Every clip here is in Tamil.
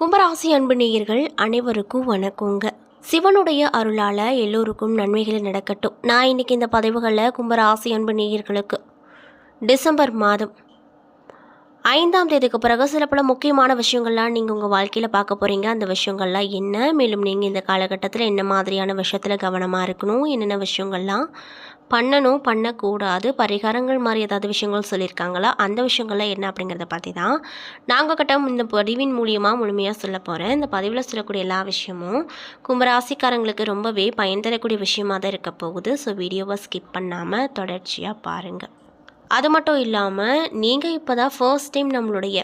கும்பராசி அன்பு நேயர்கள் அனைவருக்கும் வணக்கங்க. சிவனுடைய அருளால் எல்லோருக்கும் நன்மைகள் நடக்கட்டும். நான் இன்னைக்கு இந்த பதிவுகளில் கும்பராசி அன்பு நேயர்களுக்கு டிசம்பர் மாதம் ஐந்தாம் தேதிக்கு பிறகு சில பல முக்கியமான விஷயங்கள்லாம் நீங்கள் உங்கள் வாழ்க்கையில் பார்க்க போகிறீங்க அந்த விஷயங்கள்லாம் என்ன? மேலும் நீங்கள் இந்த காலகட்டத்தில் என்ன மாதிரியான விஷயத்தில் கவனமாக இருக்கணும்? என்னென்ன விஷயங்கள்லாம் பண்ணணும் பண்ணக்கூடாது. பரிகாரங்கள் மாதிரி ஏதாவது விஷயங்கள் சொல்லியிருக்காங்களா? அந்த விஷயங்கள்லாம் என்ன அப்படிங்கிறத பற்றி தான் நாங்கள் கிட்ட இந்த பதிவின் மூலியமாக முழுமையாக சொல்ல போகிறேன் இந்த பதிவில் சொல்லக்கூடிய எல்லா விஷயமும் கும்பராசிக்காரங்களுக்கு ரொம்பவே பயன் தரக்கூடிய விஷயமா தான் இருக்க போகுது. ஸோ வீடியோவை ஸ்கிப் பண்ணாமல் தொடர்ச்சியாக பாருங்கள் அது மட்டும் இல்லாமல் நீங்கள் இப்போ தான் ஃபர்ஸ்ட் டைம் நம்மளுடைய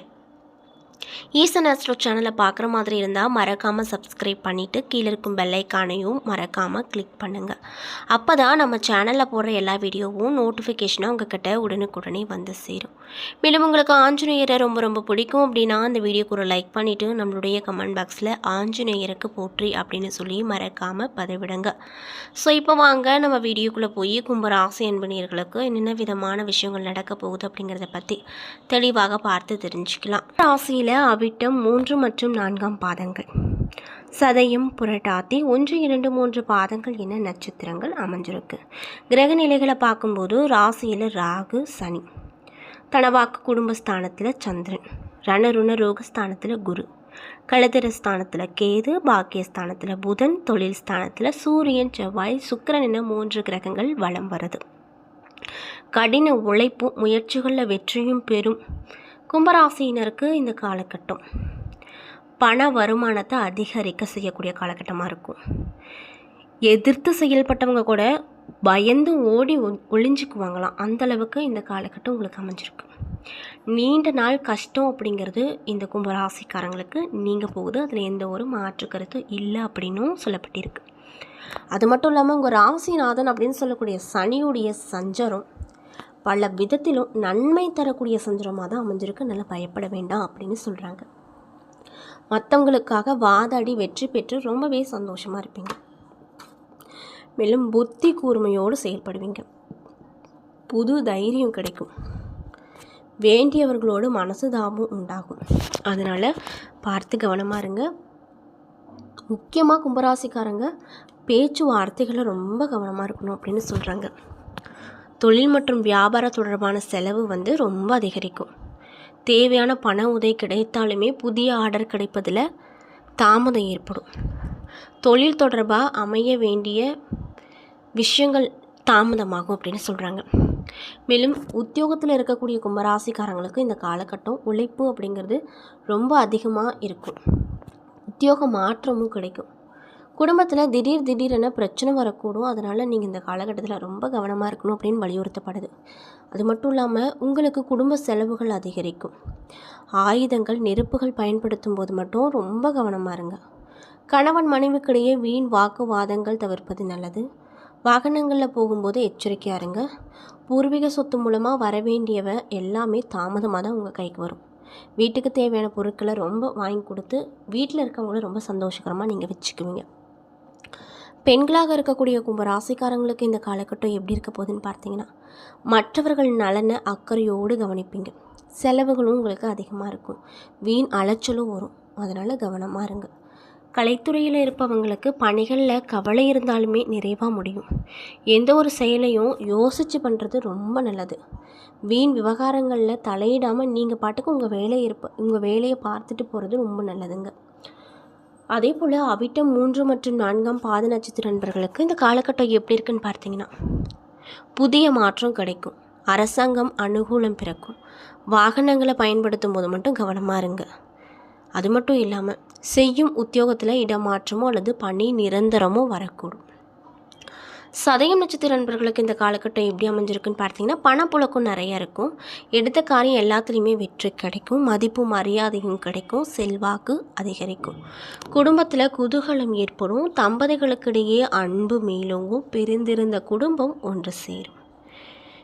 ஈசன் ஆஸ்ட்ரோ சேனலை பார்க்குற மாதிரி இருந்தால் மறக்காமல் சப்ஸ்கிரைப் பண்ணிவிட்டு கீழே இருக்கும் பெல்லைக்கானையும் மறக்காமல் கிளிக் பண்ணுங்கள் அப்போ தான் நம்ம சேனலில் போடுற எல்லா வீடியோவும் நோட்டிஃபிகேஷனாக உங்ககிட்ட உடனுக்குடனே வந்து சேரும். மேலும் உங்களுக்கு ஆஞ்சநேயரை ரொம்ப ரொம்ப பிடிக்கும் அப்படின்னா அந்த வீடியோக்கு ஒரு லைக் பண்ணிவிட்டு நம்மளுடைய கமெண்ட் பாக்ஸில் ஆஞ்சநேயருக்கு போற்றி அப்படின்னு சொல்லி மறக்காமல் பதிவிடுங்க. ஸோ இப்போ வாங்க நம்ம வீடியோக்குள்ளே போய் கும்பராசி அன்பனியர்களுக்கு என்னென்ன விதமான விஷயங்கள் நடக்க போகுது அப்படிங்கிறத பற்றி தெளிவாக பார்த்து தெரிஞ்சுக்கலாம். ராசியில் அவிட்டம் மூன்று மற்றும் நான்காம் பாதங்கள். சதயம் புரட்டாத்தி ஒன்று இரண்டு மூன்று பாதங்கள் என நட்சத்திரங்கள் அமைஞ்சிருக்கு. கிரக நிலைகளை பார்க்கும்போது ராசியில் ராகு சனி. தனவாக்கு குடும்பஸ்தானத்தில் சந்திரன். ரணருண ரோகஸ்தானத்தில் குரு. களத்திர ஸ்தானத்தில் கேது பாக்கியஸ்தானத்தில் புதன் தொழில் ஸ்தானத்தில் சூரியன் செவ்வாய் சுக்கிரன் என மூன்று கிரகங்கள் வலம் வருது கடின உழைப்பும் முயற்சிகளில் வெற்றியும் பெறும். கும்பராசியினருக்கு இந்த காலகட்டம். பண வருமானத்தை அதிகரிக்க செய்யக்கூடிய காலகட்டமாக இருக்கும். எதிர்த்து செயல்பட்டவங்க கூட பயந்து ஓடி ஒ- ஒளிஞ்சுக்குவாங்களாம். அந்த அளவுக்கு இந்த காலகட்டம் உங்களுக்கு அமைஞ்சிருக்கு. நீண்ட நாள் கஷ்டம் அப்படிங்கிறது இந்த கும்பராசிக்காரங்களுக்கு நீங்கள் போகுது. அதில் எந்த ஒரு மாற்று கருத்தும் இல்லை அப்படின்னும் சொல்லப்பட்டிருக்கு. அது மட்டும் இல்லாமல் உங்கள் ராசிநாதன் அப்படின்னு சொல்லக்கூடிய சனியுடைய சஞ்சரம் பல விதத்திலும் நன்மை தரக்கூடிய சஞ்சரமாக தான் அமைஞ்சிருக்கு. நல்லா பயப்பட வேண்டாம் அப்படின்னு சொல்கிறாங்க மற்றவங்களுக்காக வாதாடி வெற்றி பெற்று ரொம்பவே சந்தோஷமாக இருப்பீங்க. மேலும் புத்தி கூர்மையோடு செயல்படுவீங்க. புது தைரியம் கிடைக்கும். வேண்டியவர்களோடு மனசுதாபம் உண்டாகும். அதனால் பார்த்து கவனமாக இருங்க. முக்கியமாக கும்பராசிக்காரங்க பேச்சுவார்த்தைகளை ரொம்ப கவனமாக இருக்கணும் அப்படின்னு சொல்கிறாங்க தொழில் மற்றும் வியாபாரம் தொடர்பான செலவு வந்து ரொம்ப அதிகரிக்கும். தேவையான பண உதவி கிடைத்தாலுமே புதிய ஆர்டர் கிடைப்பதில் தாமதம் ஏற்படும். தொழில் தொடர்பாக அமைய வேண்டிய விஷயங்கள் தாமதமாகும் அப்படின்னு சொல்கிறாங்க மேலும் உத்தியோகத்தில் இருக்கக்கூடிய கும்பராசிக்காரங்களுக்கு இந்த காலகட்டம் உழைப்பு அப்படிங்கிறது ரொம்ப அதிகமாக இருக்கும். உத்தியோக மாற்றமும் கிடைக்கும். குடும்பத்தில் திடீர் திடீரென பிரச்சனை வரக்கூடும். அதனால் நீங்கள் இந்த காலகட்டத்தில் ரொம்ப கவனமாக இருக்கணும் அப்படின்னு வலியுறுத்தப்படுது. அது மட்டும் இல்லாமல் உங்களுக்கு குடும்ப செலவுகள் அதிகரிக்கும். ஆயுதங்கள் நெருப்புகள் பயன்படுத்தும் போது மட்டும் ரொம்ப கவனமாக இருங்க. கணவன் மனைவிக்கிடையே வீண் வாக்குவாதங்கள் தவிர்ப்பது நல்லது. வாகனங்களில் போகும்போது எச்சரிக்கையாக இருங்க. பூர்வீக சொத்து மூலமாக வரவேண்டியவ எல்லாமே தாமதமாக தான் உங்கள் கைக்கு வரும். வீட்டுக்கு தேவையான பொருட்களை ரொம்ப வாங்கி கொடுத்து வீட்டில் இருக்கவங்கள ரொம்ப சந்தோஷகரமாக நீங்கள் வச்சுக்குவீங்க. பெண்களாக இருக்கக்கூடிய கும்ப ராசிக்காரங்களுக்கு இந்த காலகட்டம் எப்படி இருக்க போகுதுன்னு பார்த்தீங்கன்னா மற்றவர்கள் நலனை அக்கறையோடு கவனிப்பீங்க. செலவுகளும் உங்களுக்கு அதிகமாக இருக்கும். வீண் அலைச்சலும் வரும். அதனால் கவனமாக இருங்க. கலைத்துறையில் இருப்பவங்களுக்கு பணிகளில் கவலை இருந்தாலுமே நிறைவாக முடியும். எந்த ஒரு செயலையும் யோசித்து பண்ணுறது ரொம்ப நல்லது. வீண் விவகாரங்களில் தலையிடாமல் நீங்கள் பாட்டுக்கு உங்கள் வேலையை இருப்ப உங்கள் வேலையை பார்த்துட்டு போகிறது ரொம்ப நல்லதுங்க. அதே போல் அவிட்டம் மூன்று மற்றும் நான்காம் பாத நட்சத்திர நண்பர்களுக்கு இந்த காலகட்டம் எப்படி இருக்குன்னு பார்த்தீங்கன்னா புதிய மாற்றம் கிடைக்கும். அரசாங்கம் அனுகூலம் பிறக்கும். வாகனங்களை பயன்படுத்தும் போது மட்டும் கவனமாக இருங்க. அது மட்டும் இல்லாமல் செய்யும் உத்தியோகத்தில் இடமாற்றமோ அல்லது பணி நிரந்தரமோ வரக்கூடும். சதயம் நட்சத்திர நண்பர்களுக்கு இந்த காலகட்டம் எப்படி அமைஞ்சிருக்குன்னு பார்த்தீங்கன்னா பணப்புழக்கம் நிறைய இருக்கும். எடுத்த காரியம் எல்லாத்துலேயுமே வெற்றி கிடைக்கும். மதிப்பு மரியாதையும் கிடைக்கும். செல்வாக்கு அதிகரிக்கும். குடும்பத்தில் குதூகலம் ஏற்படும். தம்பதிகளுக்கிடையே அன்பு மேலோங்கும். பிரிந்திருந்த குடும்பம் ஒன்று சேரும்.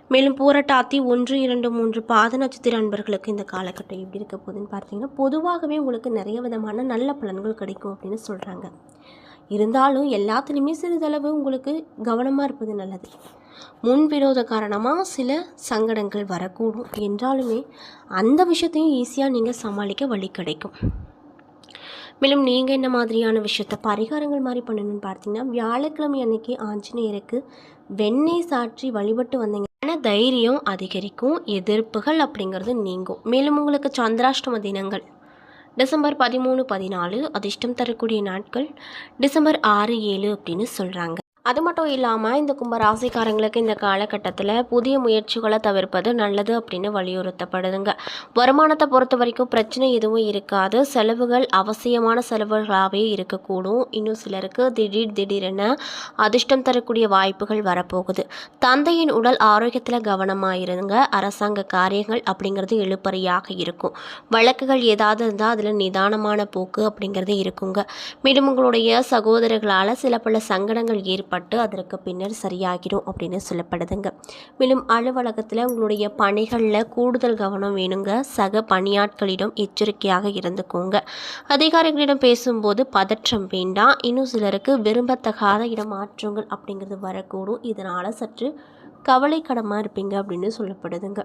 மேலும் பூரட்டாத்தி ஒன்று இரண்டு மூன்று பாத நட்சத்திர அன்பர்களுக்கு இந்த காலகட்டம் எப்படி இருக்க போகுதுன்னு பார்த்தீங்கன்னா பொதுவாகவே உங்களுக்கு நிறைய விதமான நல்ல பலன்கள் கிடைக்கும் அப்படின்னு சொல்கிறாங்க இருந்தாலும் எல்லாத்துலேயுமே சிறிதளவு உங்களுக்கு கவனமாக இருப்பது நல்லது. முன் விரோத காரணமாக சில சங்கடங்கள் வரக்கூடும். என்றாலுமே அந்த விஷயத்தையும் ஈஸியாக நீங்கள் சமாளிக்க வழி கிடைக்கும். மேலும் நீங்கள் என்ன மாதிரியான விஷயத்த பரிகாரங்கள் மாதிரி பண்ணணும்னு பார்த்தீங்கன்னா வியாழக்கிழமை அன்னைக்கு ஆஞ்சநேயருக்கு வெண்ணெய் சாற்றி வழிபட்டு வந்தீங்க தைரியம் அதிகரிக்கும் எதிர்ப்புகள் அப்படிங்கிறது நீங்கும். மேலும் உங்களுக்கு சந்திராஷ்டம தினங்கள் டிசம்பர் பதிமூணு பதினாலு அதிர்ஷ்டம் தரக்கூடிய நாட்கள் டிசம்பர் ஆறு ஏழு அப்படின்னு சொல்கிறாங்க அது மட்டும் இல்லாமல் இந்த கும்ப ராசிக்காரங்களுக்கு இந்த காலகட்டத்தில் புதிய முயற்சிகளை தவிர்ப்பது நல்லது அப்படின்னு வலியுறுத்தப்படுதுங்க. வருமானத்தை பொறுத்த வரைக்கும் பிரச்சனை எதுவும் இருக்காது. செலவுகள் அவசியமான செலவுகளாகவே இருக்கக்கூடும். இன்னும் சிலருக்கு திடீர் திடீரென அதிர்ஷ்டம் தரக்கூடிய வாய்ப்புகள் வரப்போகுது. தந்தையின் உடல் ஆரோக்கியத்தில் கவனமாக இருங்க அரசாங்க காரியங்கள் அப்படிங்கிறது எழுப்பறையாக இருக்கும். வழக்குகள் ஏதாவது இருந்தால் அதில் நிதானமான போக்கு அப்படிங்கிறது இருக்குங்க. மேலும் உங்களுடைய சகோதரர்களால் சில பல சங்கடங்கள் ஏற்ப ஏற்பட்டு அதற்கு பின்னர் சரியாகிடும் அப்படின்னு சொல்லப்படுதுங்க. மேலும் அலுவலகத்தில் உங்களுடைய பணிகளில் கூடுதல் கவனம் வேணுங்க. சக பணியாட்களிடம் எச்சரிக்கையாக இருந்துக்கோங்க. அதிகாரிகளிடம் பேசும்போது பதற்றம் வேண்டாம். இன்னும் சிலருக்கு விரும்பத்தகாத இடமாற்றங்கள் அப்படிங்கிறது வரக்கூடும். இதனால் சற்று கவலைக்கடமாக இருப்பீங்க அப்படின்னு சொல்லப்படுதுங்க.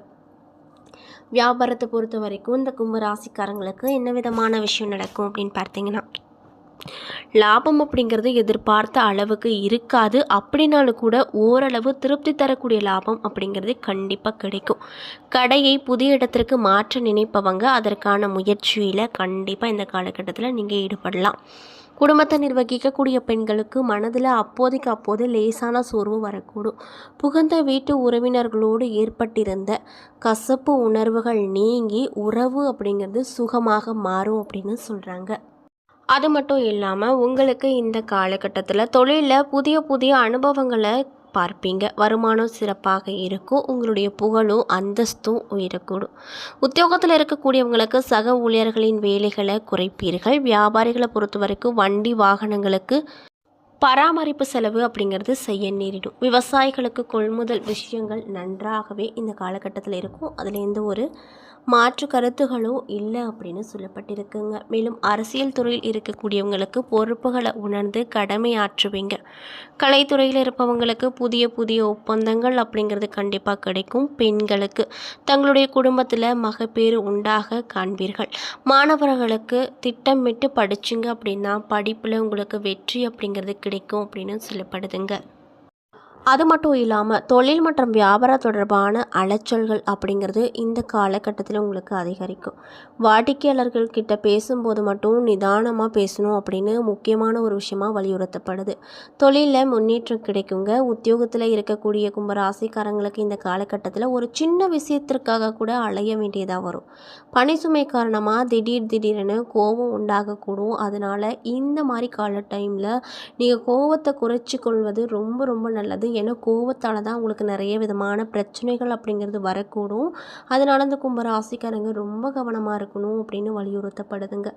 வியாபாரத்தை பொறுத்த வரைக்கும் இந்த கும்பராசிக்காரங்களுக்கு என்ன விதமான விஷயம் நடக்கும் அப்படின்னு பார்த்தீங்கன்னா லாபம் அப்படிங்கிறது எதிர்பார்த்த அளவுக்கு இருக்காது. அப்படின்னாலும் கூட ஓரளவு திருப்தி தரக்கூடிய லாபம் அப்படிங்கிறது கண்டிப்பாக கிடைக்கும். கடையை புதிய இடத்திற்கு மாற்ற நினைப்பவங்க அதற்கான முயற்சியில் கண்டிப்பாக இந்த காலகட்டத்தில் நீங்கள் ஈடுபடலாம். குடும்பத்தை நிர்வகிக்கக்கூடிய பெண்களுக்கு மனதில் அப்போதைக்கு அப்போது லேசான சோர்வு வரக்கூடும். புகுந்த வீட்டு உறவினர்களோடு ஏற்பட்டிருந்த கசப்பு உணர்வுகள் நீங்கி உறவு அப்படிங்கிறது சுகமாக மாறும் அப்படின்னு சொல்கிறாங்க அது மட்டும் இல்லாமல் உங்களுக்கு இந்த காலகட்டத்தில் தொழிலில் புதிய புதிய அனுபவங்களை பார்ப்பீங்க. வருமானம் சிறப்பாக இருக்கும். உங்களுடைய புகழும் அந்தஸ்தும் உயரக்கூடும். உத்தியோகத்தில் இருக்கக்கூடியவங்களுக்கு சக ஊழியர்களின் வேலைகளை குறைப்பீர்கள். வியாபாரிகளை பொறுத்த வரைக்கும் வண்டி வாகனங்களுக்கு பராமரிப்பு செலவு அப்படிங்கிறது செய்ய நேரிடும். விவசாயிகளுக்கு கொள்முதல் விஷயங்கள் நன்றாகவே இந்த காலகட்டத்தில் இருக்கும். அதில் எந்த ஒரு மாற்று கருத்துகளும் இல்லை அப்படின்னு சொல்லப்பட்டிருக்குங்க. மேலும் அரசியல் துறையில் இருக்கக்கூடியவங்களுக்கு பொறுப்புகளை உணர்ந்து கடமையாற்றுவீங்க கலைத்துறையில் இருப்பவங்களுக்கு புதிய புதிய ஒப்பந்தங்கள் அப்படிங்கிறது கண்டிப்பாக கிடைக்கும் பெண்களுக்கு. தங்களுடைய குடும்பத்தில் மகப்பேறு உண்டாக காண்பீர்கள். மாணவர்களுக்கு திட்டமிட்டு படிச்சிங்க அப்படின்னா படிப்பில் உங்களுக்கு வெற்றி அப்படிங்கிறது கிடைக்கும் அப்படின்னு சொல்லப்படுதுங்க. அது மட்டும் இல்லாமல் தொழில் மற்றும் வியாபாரம் தொடர்பான அலைச்சல்கள் அப்படிங்கிறது இந்த காலகட்டத்தில் உங்களுக்கு அதிகரிக்கும். வாடிக்கையாளர்கள் கிட்ட பேசும்போது மட்டும் நிதானமாக பேசணும் அப்படின்னு முக்கியமான ஒரு விஷயமாக வலியுறுத்தப்படுது. தொழிலில் முன்னேற்றம் கிடைக்குங்க. உத்தியோகத்தில் இருக்கக்கூடிய கும்பராசிக்காரங்களுக்கு இந்த காலகட்டத்தில் ஒரு சின்ன விஷயத்திற்காக கூட அலைய வேண்டியதாக வரும். பனி சுமை காரணமாக திடீர் திடீரென கோபம் உண்டாகக்கூடும். அதனால் இந்த மாதிரி கால டைமில் நீங்கள் கோபத்தை குறைச்சி கொள்வது ரொம்ப ரொம்ப நல்லது. ஏன்னா கோவத்தால் தான் உங்களுக்கு நிறைய விதமான பிரச்சனைகள் அப்படிங்கிறது வரக்கூடும். அதனால் அந்த கும்ப ராசிக்காரங்க ரொம்ப கவனமாக இருக்கணும் அப்படின்னு வலியுறுத்தப்படுதுங்க.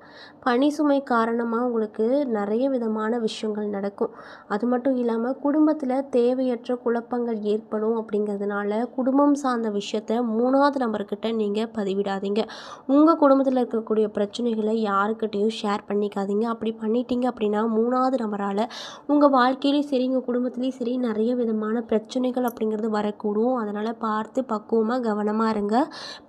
பனி சுமை காரணமாக உங்களுக்கு நிறைய விதமான விஷயங்கள் நடக்கும். அது மட்டும் இல்லாமல் குடும்பத்தில் தேவையற்ற குழப்பங்கள் ஏற்படும் அப்படிங்கிறதுனால குடும்பம் சார்ந்த விஷயத்த மூணாவது நபர்கிட்ட நீங்கள் பதிவிடாதீங்க. உங்கள் குடும்பத்தில் இருக்கக்கூடிய பிரச்சனைகளை யாருக்கிட்டையும் ஷேர் பண்ணிக்காதீங்க. அப்படி பண்ணிட்டீங்க அப்படின்னா மூணாவது நபரால் உங்கள் வாழ்க்கையிலையும் சரி உங்கள் குடும்பத்துலேயும் சரி நிறைய வித விதமான பிரச்சனைகள் அப்படிங்கிறது வரக்கூடும். அதனால் பார்த்து பக்குவமாக கவனமாக இருங்க.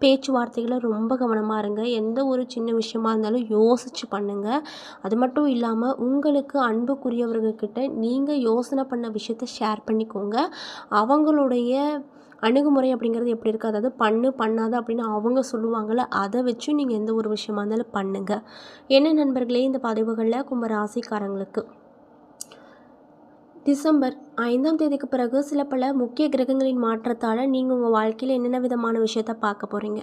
பேச்சுவார்த்தைகளை ரொம்ப கவனமாக இருங்க. எந்த ஒரு சின்ன விஷயமா இருந்தாலும் யோசித்து பண்ணுங்கள் அது மட்டும் இல்லாமல் உங்களுக்கு அன்புக்குரியவர்கிட்ட நீங்கள் யோசனை பண்ண விஷயத்த ஷேர் பண்ணிக்கோங்க. அவங்களுடைய அணுகுமுறை அப்படிங்கிறது எப்படி இருக்குது அதாவது பண்ணு பண்ணாத அப்படின்னு அவங்க சொல்லுவாங்கள்ல அதை வச்சு நீங்கள் எந்த ஒரு விஷயமா இருந்தாலும் பண்ணுங்கள் என்ன நண்பர்களே இந்த பதிவுகளில் கும்பராசிக்காரங்களுக்கு. டிசம்பர் ஐந்தாம் தேதிக்கு பிறகு சில பல முக்கிய கிரகங்களின் மாற்றத்தால் நீங்கள் உங்கள் வாழ்க்கையில் என்னென்ன விதமான விஷயத்த பார்க்க போகிறீங்க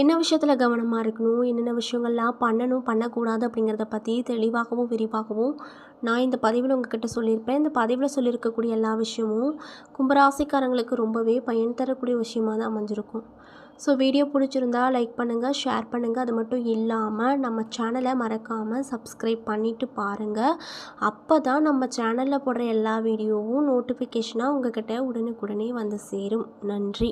என்ன விஷயத்தில் கவனமாக இருக்கணும்? என்னென்ன விஷயங்கள்லாம் பண்ணணும்? பண்ணக்கூடாது அப்படிங்கிறத பற்றி தெளிவாகவும் விரிவாகவும் நான் இந்த பதிவில் உங்ககிட்ட சொல்லியிருப்பேன். இந்த பதிவில் சொல்லியிருக்கக்கூடிய எல்லா விஷயமும் கும்பராசிக்காரங்களுக்கு ரொம்பவே பயன் தரக்கூடிய விஷயமாக தான் அமைஞ்சிருக்கும். ஸோ வீடியோ பிடிச்சிருந்தா லைக் பண்ணுங்கள் ஷேர் பண்ணுங்கள் அது மட்டும் இல்லாமல் நம்ம சேனலை மறக்காமல் சப்ஸ்கிரைப் பண்ணிவிட்டு பாருங்கள் அப்போ தான் நம்ம சேனலில் போடுற எல்லா வீடியோவும் நோட்டிஃபிகேஷனாக உங்கள்கிட்ட உடனுக்குடனே வந்து சேரும். நன்றி.